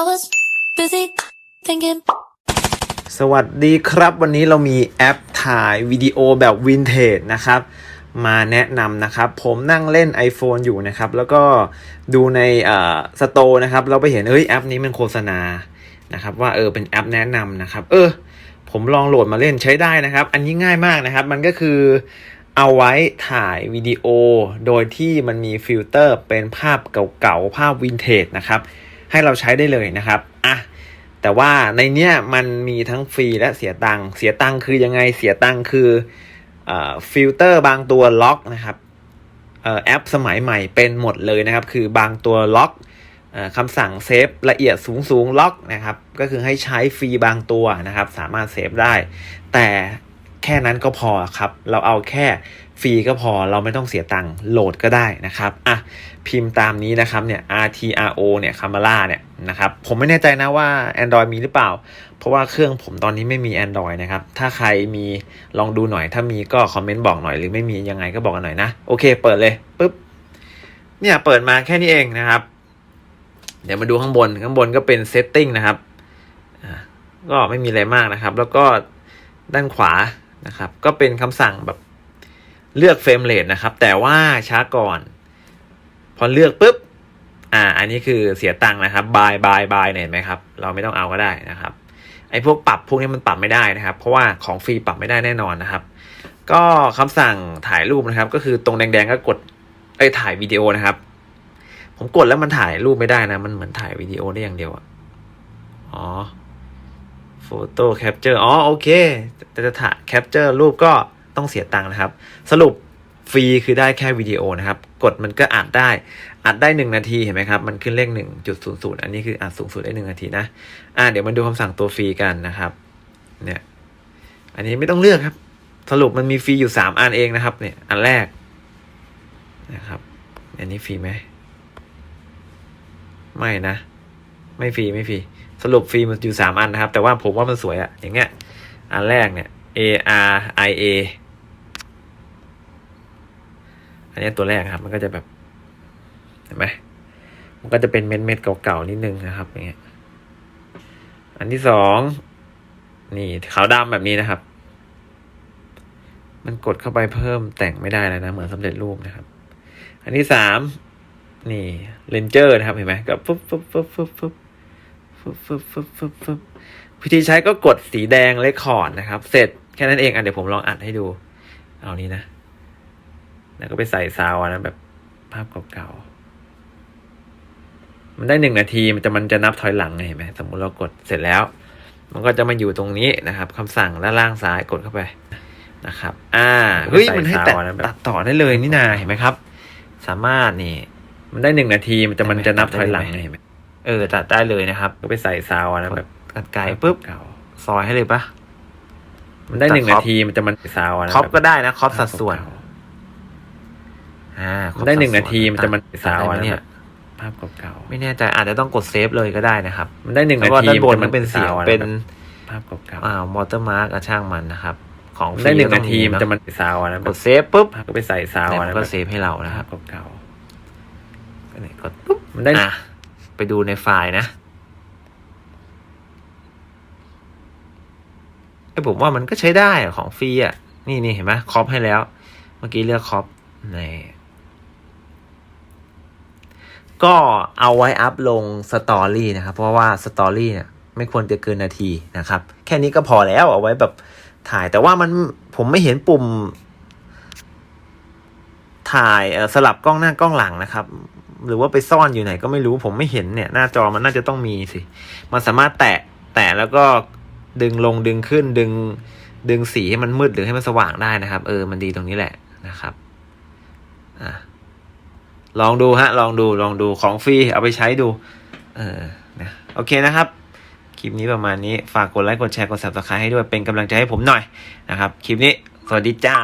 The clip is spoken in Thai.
I was busy thinking. สวัสดีครับ วันนี้เรามีแอปถ่ายวิดีโอแบบวินเทจนะครับมาแนะนำนะครับ ผมนั่งเล่น iPhone อยู่นะครับ แล้วก็ดูในสโตร์นะครับ เราไปเห็นเอ้ยแอปนี้มันโฆษณานะครับ ว่าเออเป็นแอปแนะนำนะครับ เออ ผมลองโหลดมาเล่นใช้ได้นะครับ อันนี้ง่ายมากนะครับ มันก็คือเอาไว้ถ่ายวิดีโอ โดยที่มันมีฟิลเตอร์เป็นภาพเก่าๆ ภาพวินเทจนะครับ ให้เราใช้ได้เลยนะครับอะแต่ว่าในเนี้ยมันมีทั้งฟรีและเสียตังค์เสียตังค์คือยังไงเสียตังค์คือฟิลเตอร์บางตัวล็อกนะครับออแอปสมัยใหม่เป็นหมดเลยนะครับ คือบางตัวล็อกอคำสั่งเซฟละเอียดสูงสูงล็อกนะครับ ก็คือให้ใช้ฟรีบางตัวนะครับ สามารถเซฟได้ แต่ ค่นั้นก็พอครับ เราเอาแค่ฟรีก็พอเราไม่ต้องเสียตังค์โหลดก็ได้นะครับอะพิมพ์ตามนี้นะครับเนี่ย RTRO เนี่ย Camera เนี่ยนะครับผมไม่แน่ใจนะว่า Android มีหรือเปล่า เพราะว่าเครื่องผมตอนนี้ไม่มี Android นะครับ ถ้าใครมีลองดูหน่อย ถ้ามีก็คอมเมนต์บอกหน่อยหรือไม่มียังไงก็บอกกันหน่อยนะ โอเค เปิดเลยปุ๊บเนี่ยเปิดมาแค่นี้เองนะครับ เดี๋ยวมาดูข้างบนข้างบนก็เป็น Setting นะครับก็ไม่มีอะไรมากนะครับ แล้วก็ด้านขวา นะครับ ก็เป็นคำสั่งแบบเลือกเฟรมเรทนะครับ แต่ว่าช้าก่อน พอเลือกปุ๊บ อ่า อันนี้คือเสียตังค์นะครับบายบายบายเนี่ยเห็นไหมครับ เราไม่ต้องเอาก็ได้นะครับ ไอ้พวกปรับพวกนี้มันปรับไม่ได้นะครับ เพราะว่าของฟรีปรับไม่ได้แน่นอนนะครับ ก็คำสั่งถ่ายรูปนะครับ ก็คือตรงแดงๆก็กดไอ้ถ่ายวิดีโอนะครับ ผมกดแล้วมันถ่ายรูปไม่ได้นะ มันเหมือนถ่ายวิดีโอได้อย่างเดียวอะอ๋อ โฟโต้แคปเจอร์อ๋อโอเคแต่จะถ่ายแคปเจอร์รูปก็ต้องเสียตังค์นะครับ สรุปฟรีคือได้แค่วิดีโอนะครับ กดมันก็อัดได้ อัดได้หนึ่งนาทีเห็นไหมครับ มันขึ้นเลขหนึ่งจุดศูนย์ศูนย์อันนี้คืออัดสูงสุดได้หนึ่งนาทีนะ อ่าเดี๋ยวมาดูคำสั่งตัวฟรีกันนะครับ เนี่ย อันนี้ไม่ต้องเลือกครับ สรุปมันมีฟรีอยู่สามอันเองนะครับ เนี่ย อันแรกนะครับ อันนี้ฟรีไหม ไม่นะ ไม่ฟรีไม่ฟรี สรุปฟรีมันอยู่สามอันนะครับ แต่ว่าผมว่ามันสวยอะอย่างเงี้ย อันแรกเนี่ย A R I A อันนี้ตัวแรกครับ มันก็จะแบบ เห็นไหมมันก็จะเป็นเม็ดเม็ดเก่าๆนิดนึงนะครับอย่างเงี้ย อันที่สอง นี่ขาวดำแบบนี้นะครับ มันกดเข้าไปเพิ่มแต่งไม่ได้แล้วนะ เหมือนสำเร็จรูปนะครับ อันที่สาม นี่เลนเจอร์นะครับ เห็นไหมก็ปุ๊บปุ๊บปุ๊บปุ๊บปุ๊บ ปุ๊บปุ๊บปุ๊บปุ๊บปุ๊บวิธีใช้ก็กดสีแดงเลคคอร์ดนะครับ เสร็จแค่นั้นเองอะเดี๋ยวผมลองอัดให้ดู เอานี้นะ แล้วก็ไปใส่ซาวน์นะแบบภาพเก่าๆ มันได้หนึ่งนาทีมันจะมันจะนับถอยหลังไงเห็นไหมสมมุติเรากดเสร็จแล้ว มันก็จะมาอยู่ตรงนี้นะครับคำสั่งด้านล่างซ้ายกดเข้าไปนะครับ อ่า เฮ้ย มันให้ตัดตัดต่อได้เลยนี่นา เห็นไหมครับ สามารถนี่ มันได้หนึ่งนาที มันจะมันจะนับถอยหลังไงเห็นไหม เออตัดได้เลยนะครับ ก็ไปใส่ซาวน์นะแบบตัดไกลปุ๊บซอยให้เลยปะมันได้หนึ่งนาทีมันจะมันซาวน์นะครอปก็ได้นะครอปสัดส่วน อ่าได้หนึ่งนาทีมันจะมันสาวเนี่ยภาพเก่าๆไม่แน่ใจอาจจะต้องกดเซฟเลยก็ได้นะครับ มันได้หนึ่งนาทีด้านบนมันเป็นเสียงเป็นภาพเก่าๆอ่ามอเตอร์มาร์กช่างมันนะครับ ของได้หนึ่งนาทีมันจะมันสาวนะกดเซฟปุ๊บก็ไปใส่ซาวนะก็เซฟให้เรานะครับเก่าๆก็เนี่ยกดปุ๊บมันได้ ไปดูในไฟล์นะไอผมว่ามันก็ใช้ได้ของฟรีอะ นี่นี่เห็นไหมครอปให้แล้ว เมื่อกี้เลือกครอปในก็เอาไว้อัพลงสตอรี่นะครับ เพราะว่าสตอรี่เนี่ยไม่ควรจะเกินนาทีนะครับ แค่นี้ก็พอแล้วเอาไว้แบบถ่ายแต่ว่ามันผมไม่เห็นปุ่ม ถ่ายสลับกล้องหน้ากล้องหลังนะครับ หรือว่าไปซ่อนอยู่ไหนก็ไม่รู้ผมไม่เห็นเนี่ยหน้าจอมันน่าจะต้องมีสิ มันสามารถแตะแตะแล้วก็ดึงลงดึงขึ้นดึงดึงสีให้มันมืดหรือให้มันสว่างได้นะครับ เออมันดีตรงนี้แหละนะครับอะลองดูฮะ ลองดูลองดูของฟรีเอาไปใช้ดู เออนะโอเคนะครับ คลิปนี้ประมาณนี้ฝากกดไลค์กดแชร์กด subscribe ให้ด้วยเป็นกำลังใจให้ผมหน่อยนะครับ คลิปนี้ สวัสดีจ้า